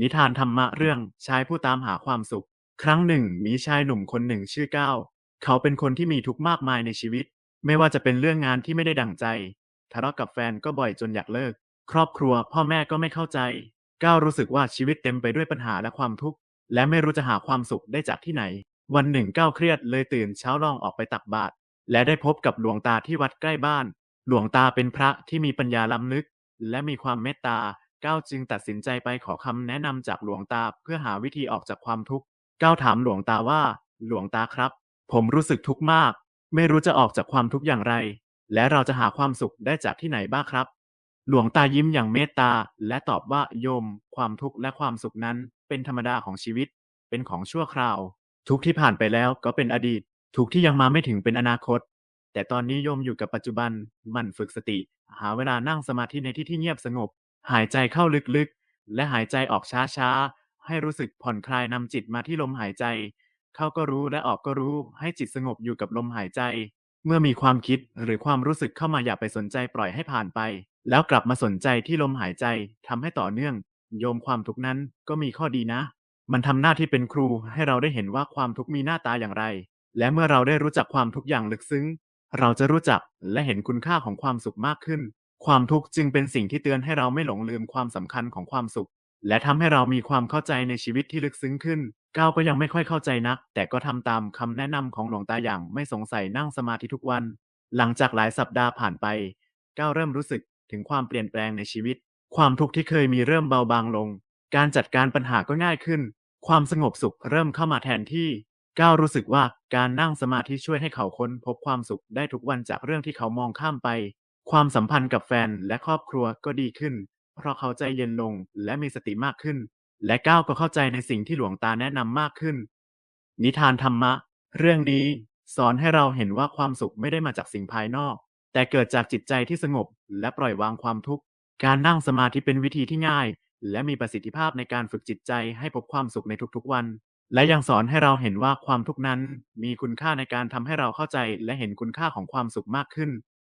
นิทานธรรมะเรื่องชายผู้ตามหาความสุข ครั้งหนึ่ง มีชายหนุ่มคนหนึ่งชื่อก้าวเขาเป็นคนที่มีทุกข์มากมายในชีวิต ไม่ว่าจะเป็นเรื่องงานที่ไม่ได้ดั่งใจทะเลาะกับแฟนก็บ่อยจนอยากเลิก ครอบครัวพ่อแม่ก็ไม่เข้าใจ ก้าวรู้สึกว่าชีวิตเต็มไปด้วยปัญหาและความทุกข์และไม่รู้จะหาความสุขได้จากที่ไหน วันหนึ่งก้าวเครียดเลยตื่นเช้าลองออกไปตักบาตรและได้พบกับหลวงตาที่วัดใกล้บ้าน หลวงตาเป็นพระที่มีปัญญาล้ำลึก และมีความเมตตา ก้าวจึงตัดสินใจไปขอคำแนะนำจากหลวงตาเพื่อหาวิธีออกจากความทุกข์ก้าวถามหลวงตาว่า หลวงตาครับ ผมรู้สึกทุกข์มาก ไม่รู้จะออกจากความทุกข์อย่างไร และเราจะหาความสุขได้จากที่ไหนบ้างครับ หลวงตายิ้มอย่างเมตตาและตอบว่าโยม ความทุกข์และความสุขนั้นเป็นธรรมดาของชีวิต เป็นของชั่วคราว ทุกที่ผ่านไปแล้วก็เป็นอดีต ทุกที่ยังมาไม่ถึงเป็นอนาคต แต่ตอนนี้โยมอยู่กับปัจจุบันมั่นฝึกสติ หาเวลานั่งสมาธิในที่ที่เงียบสงบ หายใจเข้าลึกๆ และหายใจออกช้าๆ ให้รู้สึกผ่อนคลายนำจิตมาที่ลมหายใจ เข้าก็รู้และออกก็รู้ ให้จิตสงบอยู่กับลมหายใจ เมื่อมีความคิดหรือความรู้สึกเข้ามาอย่าไปสนใจปล่อยให้ผ่านไป แล้วกลับมาสนใจที่ลมหายใจทำให้ต่อเนื่อง โยมความทุกข์นั้นก็มีข้อดีนะ มันทำหน้าที่เป็นครูให้เราได้เห็นว่าความทุกข์มีหน้าตาอย่างไร และเมื่อเราได้รู้จักความทุกอย่างลึกซึ้ง เราจะรู้จักและเห็นคุณค่าของความสุขมากขึ้น ความทุกข์จึงเป็นสิ่งที่เตือนให้เราไม่หลงลืมความสำคัญของความสุข และทำให้เรามีความเข้าใจในชีวิตที่ลึกซึ้งขึ้น ก้าวก็ยังไม่ค่อยเข้าใจนัก แต่ก็ทำตามคำแนะนำของหลวงตาอย่างไม่สงสัยนั่งสมาธิทุกวัน หลังจากหลายสัปดาห์ผ่านไปก้าวเริ่มรู้สึกถึงความเปลี่ยนแปลงในชีวิต ความทุกข์ที่เคยมีเริ่มเบาบางลง การจัดการปัญหาก็ง่ายขึ้น ความสงบสุขเริ่มเข้ามาแทนที่ก้าวรู้สึกว่าการนั่งสมาธิช่วยให้เขาค้นพบความสุขได้ทุกวันจากเรื่องที่เขามองข้ามไป ความสัมพันธ์กับแฟนและครอบครัวก็ดีขึ้น เพราะเขาใจเย็นลงและมีสติมากขึ้น และก้าวก็เข้าใจในสิ่งที่หลวงตาแนะนำมากขึ้น นิทานธรรมะ เรื่องนี้สอนให้เราเห็นว่าความสุขไม่ได้มาจากสิ่งภายนอก แต่เกิดจากจิตใจที่สงบ และปล่อยวางความทุกข์ การนั่งสมาธิเป็นวิธีที่ง่าย และมีประสิทธิภาพในการฝึกจิตใจให้พบความสุขในทุกๆวัน และยังสอนให้เราเห็นว่าความทุกข์นั้น มีคุณค่าในการทำให้เราเข้าใจและเห็นคุณค่าของความสุขมากขึ้น